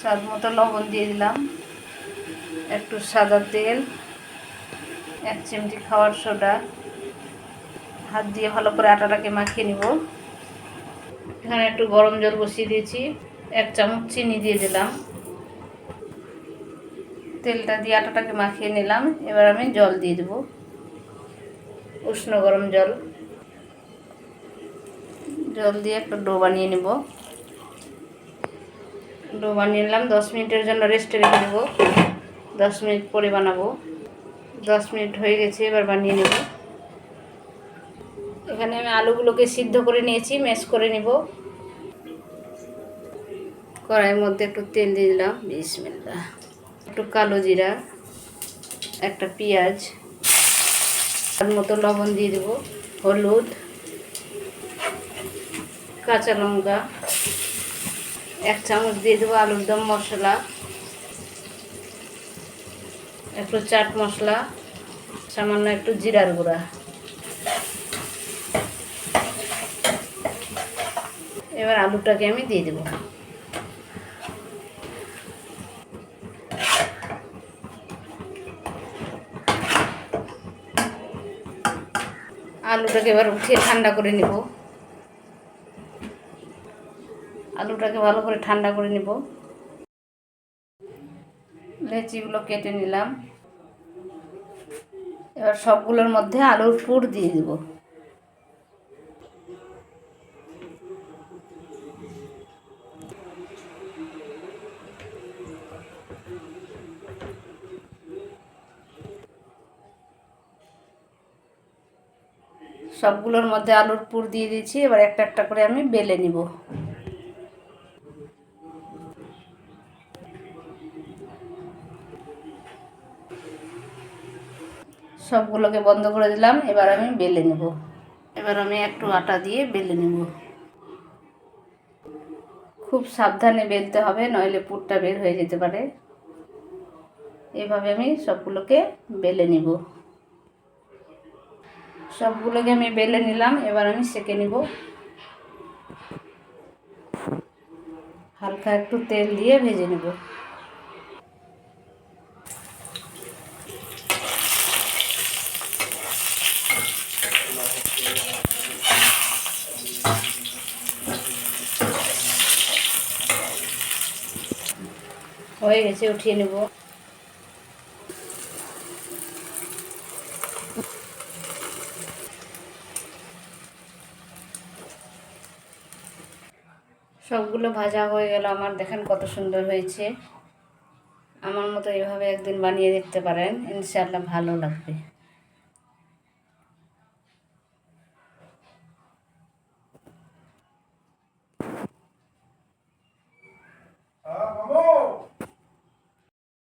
স্বাদ মতো লবণ দিয়ে দিলাম। একটু সাদা তেল, এক চিমটি খাওয়ার সোডা। হাত দিয়ে ভালো করে আটাটাকে মাখিয়ে নিব। এখানে একটু গরম জল বসিয়ে দিয়েছি। এক চামচ চিনি দিয়ে দিলাম। তেলটা দিয়ে আটাটাকে মাখিয়ে নিলাম। এবার আমি জল দিয়ে দেব। উষ্ণ গরম জল। জল দিয়ে একটা ডো বানিয়ে নেব। ডো বানিয়ে নিলাম। দশ মিনিটের জন্য রেস্টে রেখে দেবো। দশ মিনিট পরে বানাবো। দশ মিনিট হয়ে গেছে, এবার বানিয়ে নেব। এখানে আমি আলুগুলোকে সিদ্ধ করে নিয়েছি ম্যাশ করে নেব। কড়াইয়ের মধ্যে একটু তেল দিয়ে দিলাম। বিসমিল্লা একটু কালো জিরা, একটা পেঁয়াজ, তার মতো লবণ দিয়ে দেবো। হলুদ, কাঁচা লঙ্কা। এক চামচ দিয়ে দেবো আলুর দম মশলা, একটু চাট মশলা, সামান্য একটু জিরার গুঁড়া। এবার আলুটাকে আমি দিয়ে দেবো। আলুটাকে এবার উঠিয়ে ঠান্ডা করে নেব। আলুটাকে ভালো করে ঠান্ডা করে নেব। লেচিগুলো কেটে নিলাম। এবার সবগুলোর মধ্যে আলুর পুর দিয়ে দেব। সবগুলোর মধ্যে আলুর পুর দিয়ে দিয়েছি। এবার একটা একটা করে আমি বেলে নিব। সবগুলোকে বন্ধ করে দিলাম, এবার আমি বেলে নেব। এবার আমি একটু আটা দিয়ে বেলে নেব। খুব সাবধানে বেলতে হবে, নইলে পুরটা বের হয়ে যেতে পারে। এভাবে আমি সবগুলোকে বেলে নিব। সবগুলোকে আমি বেলে নিলাম, এবার আমি সেকে নিব। হালকা একটু তেল দিয়ে ভেজে নেব। হয়ে গেছে, উঠিয়ে নেব। সবগুলো ভাজা হয়ে গেল আমার, দেখেন কত সুন্দর হয়েছে। আমার মতো এভাবে একদিন বানিয়ে দেখতে পারেন, ইনশাআল্লাহ ভালো লাগবে।